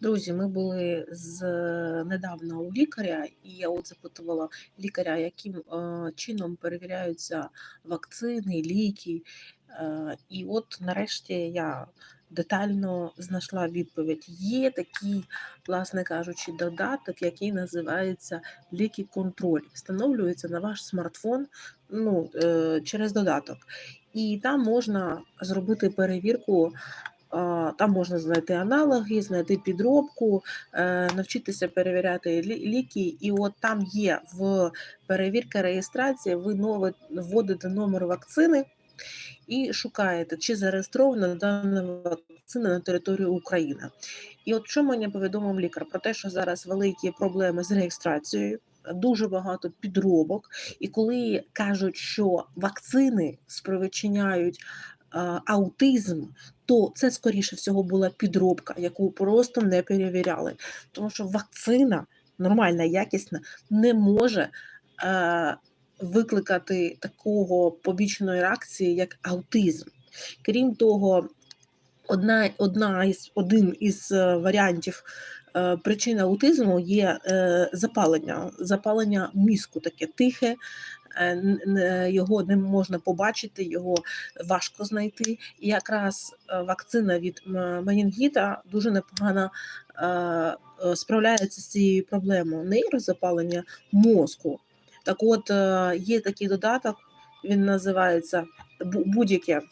Друзі, ми були з недавно у лікаря, і я от запитувала лікаря, яким е, чином перевіряються вакцини, ліки. Е, і от нарешті я детально знайшла відповідь. Є такий, власне кажучи, додаток, який називається ліки-контроль. Встановлюється на ваш смартфон ну, е, через додаток. І там можна зробити перевірку Там можна знайти аналоги, знайти підробку, е, навчитися перевіряти ліки. І от там є в перевірка реєстрації, ви вводите номер вакцини і шукаєте, чи зареєстрована дана вакцина на території України. І от що мені повідомив лікар про те, що зараз великі проблеми з реєстрацією. Дуже багато підробок, і коли кажуть, що вакцини спричиняють аутизм, то це скоріше всього була підробка, яку просто не перевіряли. Тому що вакцина нормальна, якісна, не може е, викликати такого побічної реакції, як аутизм. Крім того, одна, одна із один із е, варіантів. е, Причин аутизму є е, запалення, запалення мізку таке тихе, е, його не можна побачити, його важко знайти. І якраз е, вакцина від менінгіта дуже непогано е, е, справляється з цією проблемою нейрозапалення мозку. Так от е, є такий додаток, він називається будь-яке.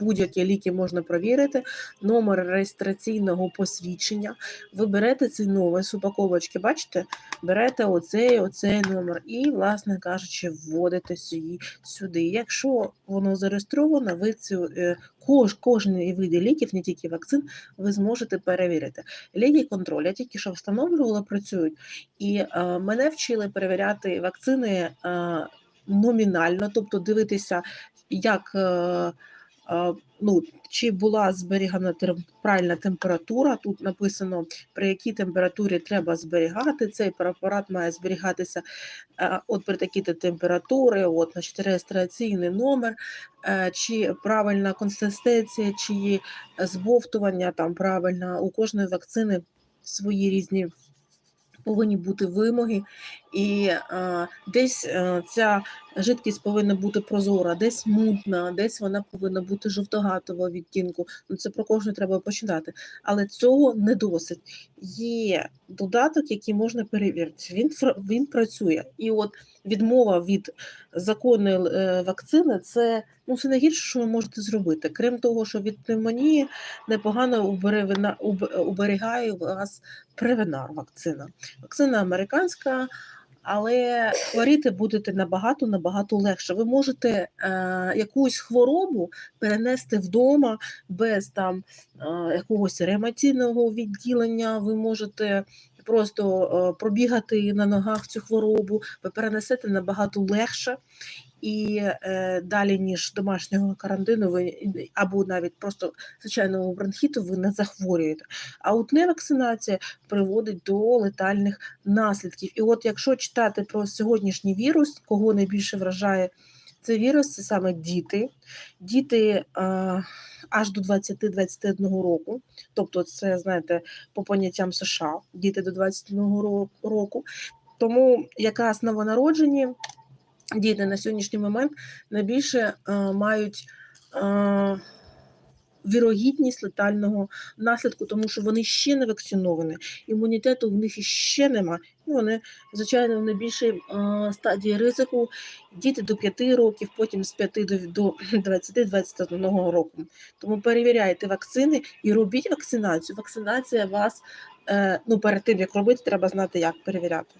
Будь-які ліки можна провірити, номер реєстраційного посвідчення. Ви берете цей номер з упаковочки, бачите, берете оцей, оцей номер і, власне кажучи, вводите сюди. сюди. Якщо воно зареєстровано, ви цю е, кож, кожен вид ліків, не тільки вакцин, ви зможете перевірити. Ліки контроль, я тільки що встановлювала, працюють, і е, мене вчили перевіряти вакцини е, номінально, тобто дивитися, як. Е, Ну, чи була зберігана правильна температура? Тут написано, при якій температурі треба зберігати. Цей препарат має зберігатися е, от при такій-то температури, от, значить, реєстраційний номер, е, чи правильна консистенція, чи збовтування там правильно. У кожної вакцини свої різні повинні бути вимоги, і е, десь е, ця жидкість повинна бути прозора, десь мутна, десь вона повинна бути жовтогатового відтінку. Ну це про кожну треба починати. Але цього не досить. Є додаток, який можна перевірити. Він він працює. І от відмова від законної е, вакцини це ну це найгірше, що ви можете зробити. Крім того, що від пневмонії непогано уберігає вас превенар вакцина. Вакцина американська, але хворіти будете набагато набагато легше. Ви можете е, якусь хворобу перенести вдома без там е, якогось реанімаційного відділення. Ви можете просто е, пробігати на ногах цю хворобу, ви перенесете набагато легше. І е, далі, ніж домашнього карантину, ви або навіть просто звичайного бронхіту, ви не захворюєте. А от невакцинація приводить до летальних наслідків. І от якщо читати про сьогоднішній вірус, кого найбільше вражає цей вірус, це саме діти. Діти а, аж до 20-21 року, тобто це, знаєте, по поняттям США, діти до 21 ро- року. Тому якраз новонароджені діти на сьогоднішній момент найбільше а, мають. А, Вірогідність летального наслідку, тому що вони ще не вакциновані, імунітету в них іще нема. Ну, вони, звичайно, в найбільшій е, стадії ризику діти до 5 років, потім з 5 до, до 20-21 року. Тому перевіряйте вакцини і робіть вакцинацію. Вакцинація вас, е, ну перед тим як робити, треба знати, як перевіряти.